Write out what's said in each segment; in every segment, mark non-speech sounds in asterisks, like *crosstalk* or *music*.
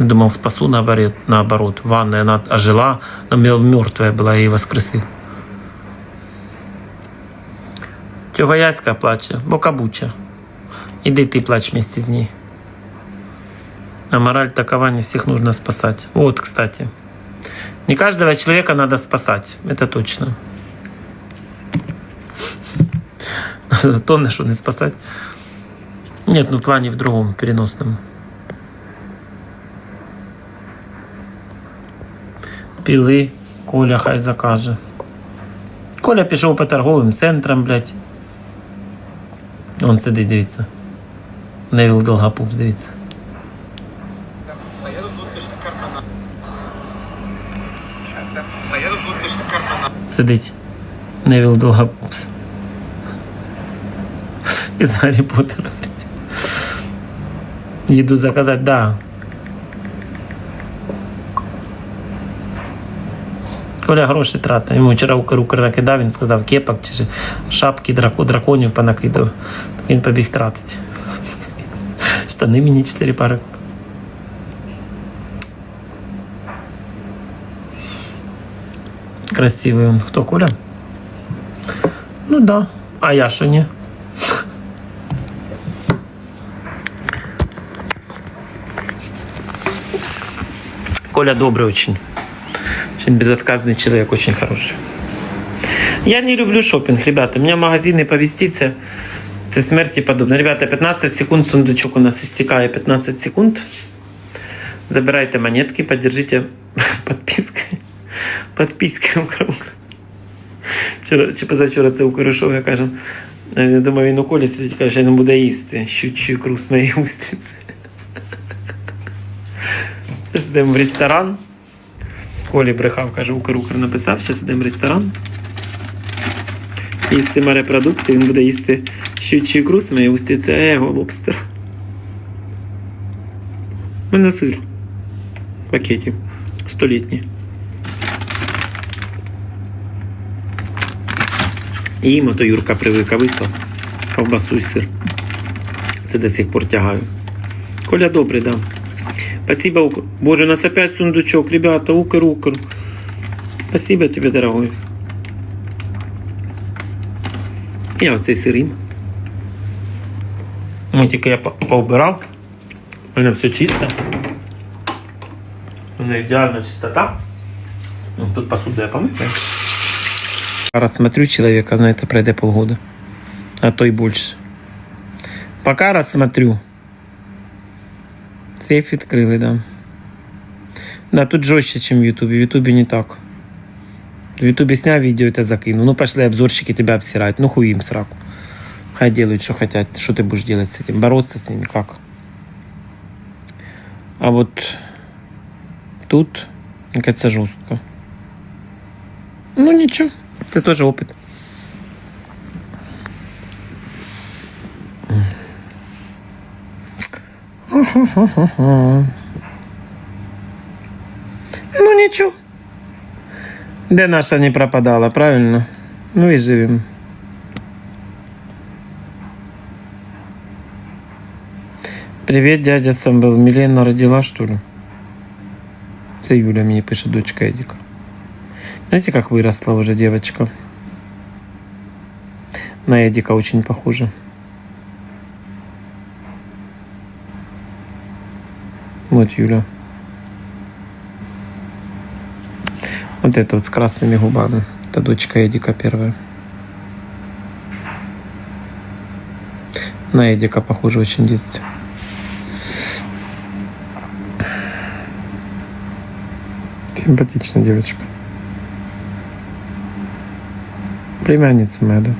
Думал, спасу наоборот, наоборот. Ванная, она ожила, но мертвая была, я ее воскресил. Чого Яська плаче? Бо кабуча. Ты плачь вместе с ней. А мораль такова, не всех нужно спасать. Вот, кстати. Не каждого человека надо спасать. Это точно. *laughs* Тонны, что не спасать. Нет, ну в плане в другом, переносном. Піли, Коля хай закаже. Коля пішов по торговим центрам, блядь. Он сидить, дивіться. Невіл точно кармана. Сидить. Невіл Долгопупс. Із Гаррі Поттера, блядь. Їду заказати, да. Коля гроші тратить. Йому вчора укр накидав, він сказав кепок чи шапки драко, драконів понакидав. Так він побіг тратить. *laughs* Штани мені 4 пари. Красивий он. Хто Коля? Ну да. А я що ні? Коля добрый очень. Безотказный человек, очень хороший. Я не люблю шопинг, ребята. У меня магазины повеститься. Це смерті подобно. Ребята, 15 секунд сундучок у нас истекає 15 секунд. Забирайте монетки, поддержите *laughs* подпиской. Подпиской. Вчора чи позавчора це у Коришов, я кажу. е, Я думаю, він у колі сидить, каже, що він буде їсти. Щучий круг з моєї устриці. *laughs* Йдемо в ресторан. Колі брехав, каже, Укр-Укр написав, зараз йдемо в ресторан. Їсти морепродукти, він буде їсти щучий ікру з моєї устриці, а я його лобстер. У мене сир. В пакеті. Столітній. І їм ото Юрка привика вислав. Ковбасу і сир. Це до сих пор тягаю. Коля добрий, да. Спасибо, Укр. Боже, у нас опять сундучок. Ребята, Укр, Укр. Спасибо тебе, дорогой. Я оцей сир їм. Ну, тільки я по- поубирав. У мене все чисто. У мене ідеальна чистота. Ну, тут посуду я помити. Рассмотрю человека, на это пройде полгода. А то и больше. Пока рассмотрю. Сейф відкрили, да. Да, тут жестче, чем в Ютубе. В Ютубе не так. В Ютубе снял видео, это закинул. Ну, пошли обзорщики тебя обсирать. Ну, хуй им сраку. Хай делают, что хотят. Что ты будешь делать с этим? Бороться с ними как? А вот тут, мне кажется, жестко. Ну, ничего. Это тоже опыт. Ну ничего. Де наша не пропадала, правильно? Ну и живем. Привет, дядя сам был. Милена родила, что ли? Это Юля мне пишет, дочка Эдика. Знаете, как выросла уже девочка? На Эдика очень похожа. Вот Юля. Вот это вот с красными губами. Это дочка Эдика первая. На Эдика похоже очень в детстве. Симпатичная девочка. Племянница моя, да.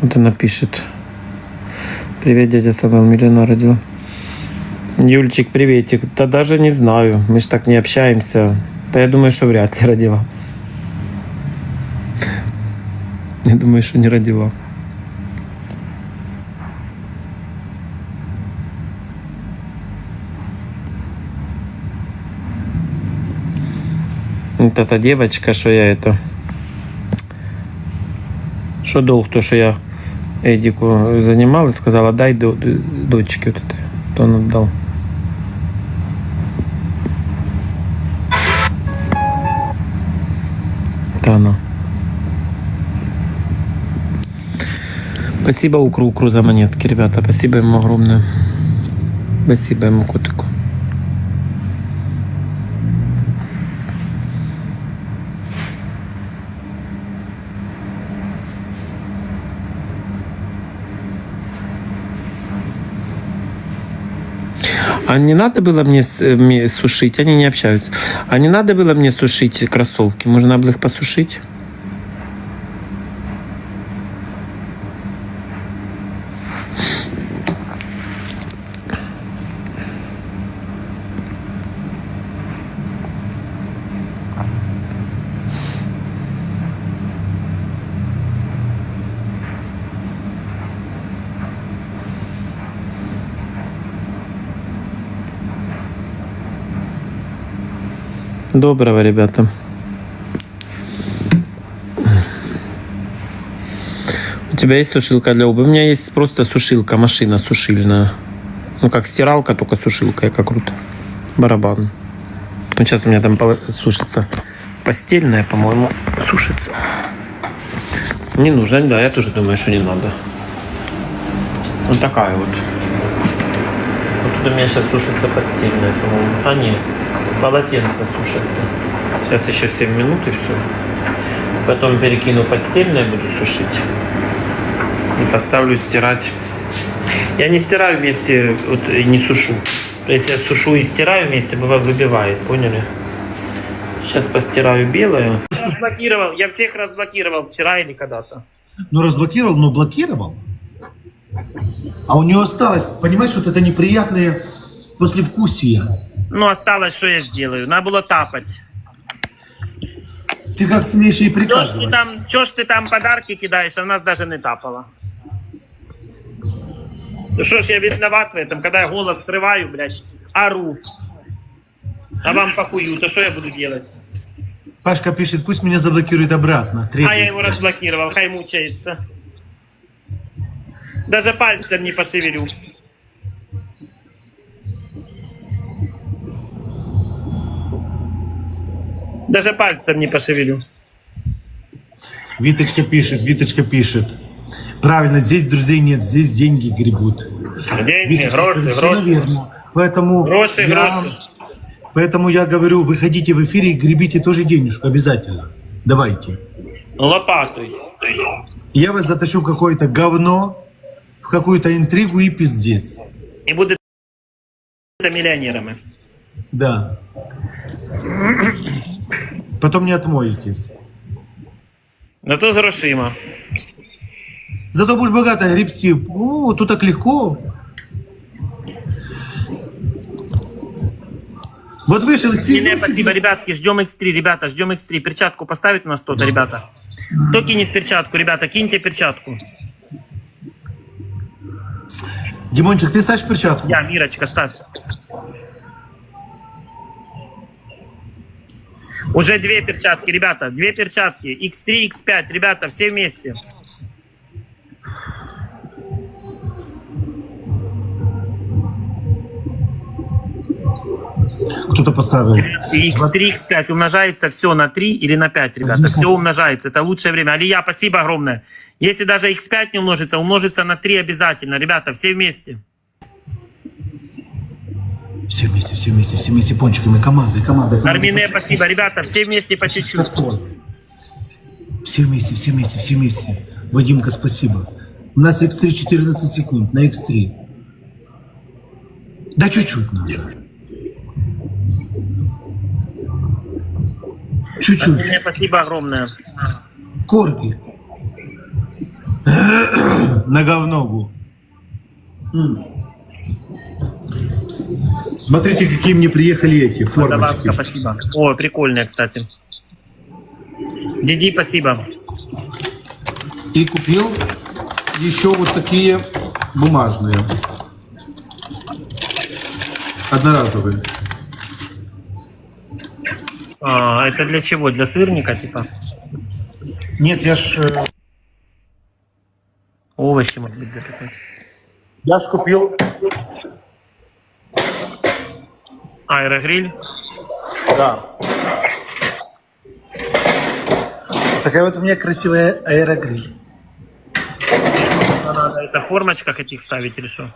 Вот она пишет. Привет, дядя Самвел, Милена родила. Юльчик, приветик. Да даже не знаю. Мы ж так не общаемся. Да я думаю, что вряд ли родила. Я думаю, что не родила. Вот эта девочка, что я это... Что долг, то, что я Эдику занималась, сказала, дай до, до- дочке вот это. Кто он отдал? Это она. Спасибо Укру, Укру за монетки, ребята. Спасибо ему огромное. Спасибо ему, котику. А не надо было э, мне сушить? Они не общаются. А не надо было мне сушить кроссовки? Можно было их посушить? Доброго, ребята. У тебя есть сушилка для обуви? У меня есть просто сушилка, машина сушильная. Ну, как стиралка, только сушилка. Яка круто. Барабан. Ну, сейчас у меня там сушится постельная, по-моему, сушится. Не нужно, да, я тоже думаю, что не надо. Вот такая вот. Вот тут у меня сейчас сушится постельная, по-моему. А, нет, полотенце сушится. Сейчас еще 7 минут и все. Потом перекину постельное, буду сушить. И поставлю стирать. Я не стираю вместе, вот, и не сушу. Есть я сушу и стираю вместе, бывает выбивает, поняли? Сейчас постираю белое. Разблокировал, я всех разблокировал вчера или когда-то. Ну, разблокировал, но блокировал. А у нее осталось, понимаешь, вот это неприятное послевкусие. Ну, осталось, что я сделаю. Надо было тапать. Ты как смеешь ей Чё ж ты приказывать? там, чё ж ты там подарки кидаешь, а у нас даже не тапало. Ну что ж я виноват в этом, когда я голос срываю, блядь, ору. А вам похую, то что я буду делать? Пашка пишет, пусть меня заблокирует обратно. А я его разблокировал, хай мучается. Даже пальцем не пошевелю. Даже пальцем не пошевелю. Виточка пишет, Виточка пишет. Правильно, здесь друзей нет, здесь деньги гребут. Деньги, Виточка, гроши, гроши. верно. Поэтому Гроши, я, гроши. поэтому я говорю, выходите в эфире и гребите тоже денежку обязательно. Давайте. Лопатой. Я вас затащу в какое-то говно, в какую-то интригу и пиздец. И будут миллионерами. Да. Потом не отмоетесь. Зато з грошима. Зато будешь богато гребсти. О, тут так легко. Вот вышел Не, сижу, спасибо, себе. ребятки, ждем X3, ребята, ждем X3. Перчатку поставить у нас кто-то, ребята. Кто кинет перчатку, ребята, киньте перчатку. Димончик, ты ставишь перчатку? Я, Мирочка, ставь. Уже две перчатки, ребята, две перчатки. X3, X5, ребята, все вместе. Кто-то поставил. И X3, X5 умножается все на 3 или на 5, ребята. Объясни. Все умножается. Это лучшее время. Алия, спасибо огромное. Если даже X5 не умножится, умножится на 3 обязательно. Ребята, все вместе. Все вместе, все вместе, все вместе пончиками. Команда, команда. команда. Армине, спасибо. Ребята, все вместе по чуть-чуть. Все вместе, все вместе, все вместе. Вадимка, спасибо. У нас X3 14 секунд на X3. Да чуть-чуть надо. Чуть-чуть. Армине, спасибо огромное. Корги. Нога в ногу. М. Смотрите, какие мне приехали эти Водолазка, формочки. спасибо. О, прикольная, кстати. Диди, спасибо. И купил еще вот такие бумажные. Одноразовые. А, это для чего? Для сырника, типа? Нет, я ж, э, Овощи, может быть, запекать. я ж купил Аэрогриль. Да. Такая вот у меня красивая аэрогриль. Надо это в формочках этих ставить или что?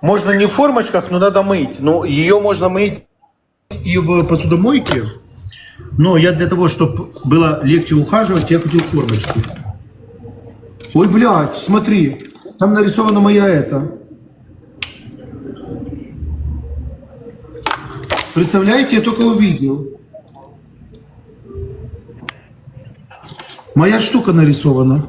Можно не в формочках, но надо мыть. Ну, ее можно мыть и в посудомойке. Но я для того, чтобы было легче ухаживать, я купил формочку. Ой, блядь, смотри. Там нарисована моя это. Представляете, я только увидел. Моя штука нарисована.